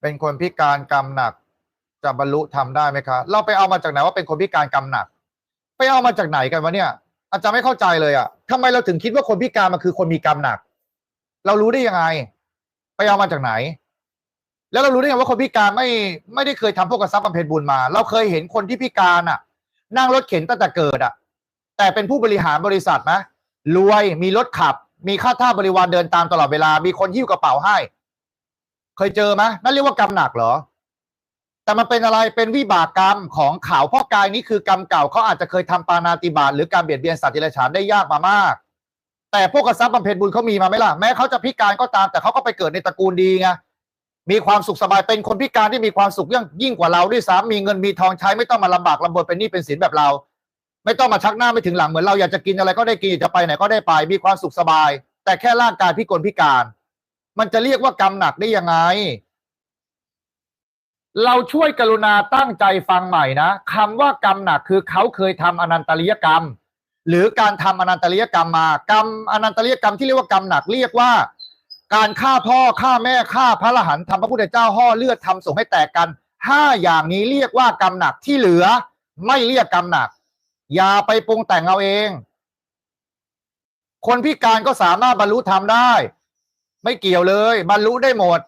เป็นคนพิการกรรมหนัก จะบรรลุทำได้ไหมคะ เราไปเอามาจากไหนว่าเป็นคนพิการกรรมหนัก ไปเอามาจากไหนกันวะเนี่ย อาจารย์ไม่เข้าใจเลยอะทำไมเราถึงคิดว่าคนพิการมันคือคนมีกรรมหนัก เรารู้ได้ยังไง ไปเอามาจากไหน แล้วเรารู้ได้ยังว่าคนพิการไม่ไม่ได้เคยทำพวกกระซับบำเพ็ญบุญมา เราเคยเห็นคนที่พิการอะนั่งรถเข็นตั้งแต่เกิดอะแต่เป็นผู้บริหารบริษัทไหมรวยมีรถขับ มีค่าท่าบริวารเดินตามตลอดเวลา มีคนหิ้วกระเป๋าให้ เคยเจอไหมนั่นเรียกว่ากรรมหนักเหรอ แต่มันเป็นอะไรเป็นวิบากกรรมของเขาเพราะกายนี้คือกรรมเก่าเขาอาจจะเคยทำปานาติบาตหรือการเบียดเบียนสัตว์เดรัจฉานได้ยากมามาก แต่พวกกษัตริย์บำเพ็ญบุญเขามีมาไหมล่ะแม้เขาจะพิการก็ตาม แต่เขาก็ไปเกิดในตระกูลดีไงมีความสุขสบายเป็นคนพิการที่มีความสุขยิ่งยิ่งกว่าเราด้วยซ้ำมีเงินมีทองใช้ไม่ต้องมาลำบากลำบนเป็นหนี้เป็นสินแบบเรา ไม่ต้องมาชักหน้าไม่ถึงหลังเหมือนเราอยากจะกินอะไรก็ได้กินอยากจะไปไหนก็ได้ไป มีความสุขสบาย แต่แค่ร่างกายพิกลพิการ มันจะเรียกว่ากรรมหนักได้ยังไง เราช่วยกรุณาตั้งใจฟังใหม่นะคำว่ากรรมหนักคือเขาเคยทำอนันตริยกรรม หรือการทำอนันตริยกรรมมากรรมอนันตริยกรรมที่เรียกว่ากรรมหนักเรียกว่า การฆ่าพ่อฆ่าแม่ฆ่าพระรหันต์ทำพระพุทธเจ้าห่อเลือดทำส่งให้แตกกันห้าอย่างนี้เรียกว่ากรรมหนักที่เหลือ ไม่เรียกกรรมหนัก อย่าไปปรุงแต่งเอาเอง คนพิการก็สามารถบรรลุธรรมได้ ไม่เกี่ยวเลยบรรลุได้หมด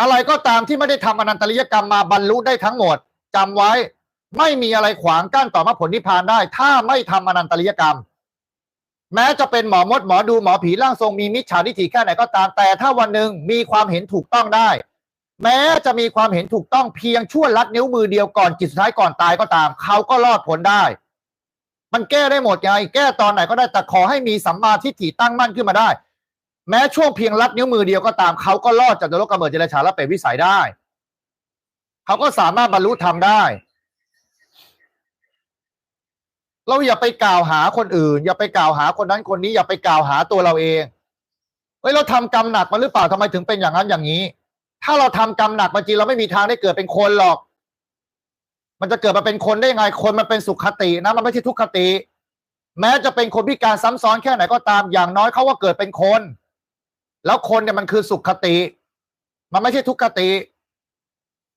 อะไรก็ตามที่ไม่ได้ทำอนันตริยกรรมมาบรรลุได้ทั้งหมดจำไว้ไม่มีอะไรขวางกั้นต่อมรรคผลนิพพานได้ ถ้าไม่ทำอนันตริยกรรม แม้จะเป็นหมอมดหมอดูหมอผีร่างทรงมีมิจฉาทิฏฐิแค่ไหนก็ตามแต่ถ้าวันหนึ่งมีความเห็นถูกต้องได้ แม้จะมีความเห็นถูกต้องเพียงชั่วลัดนิ้วมือเดียวก่อนจิตสุดท้ายก่อนตายก็ตาม เขาก็รอดผลได้ มันแก้ได้หมดไงแก้ตอนไหนก็ได้แต่ขอให้มีสัมมาทิฏฐิตั้งมั่นขึ้นมาได้ แม้ช่วงเพียงลัดนิ้วมือเดียวก็ตามเขาก็รอดจากนรกกำเนิดเจริญชาและเป็นวิสัยได้ เขาก็สามารถบรรลุธรรมได้ เราอย่าไปกล่าวหาคนอื่น อย่าไปกล่าวหาคนนั้นคนนี้อย่าไปกล่าวหาตัวเราเองเฮ้ยเราทำกรรมหนักมาหรือเปล่าทำไมถึงเป็นอย่างนั้นอย่างนี้ ถ้าเราทำกรรมหนักมาจริงเราไม่มีทางได้เกิดเป็นคนหรอก มันจะเกิดมาเป็นคนได้ยังไงคนมันเป็นสุขคตินะมันไม่ใช่ทุกขติ แม้จะเป็นคนพิการซ้ำซ้อนแค่ไหนก็ตามอย่างน้อยเขาว่าเกิดเป็นคน แล้วคนเนี่ยมันคือสุขคติ มันไม่ใช่ทุกขติ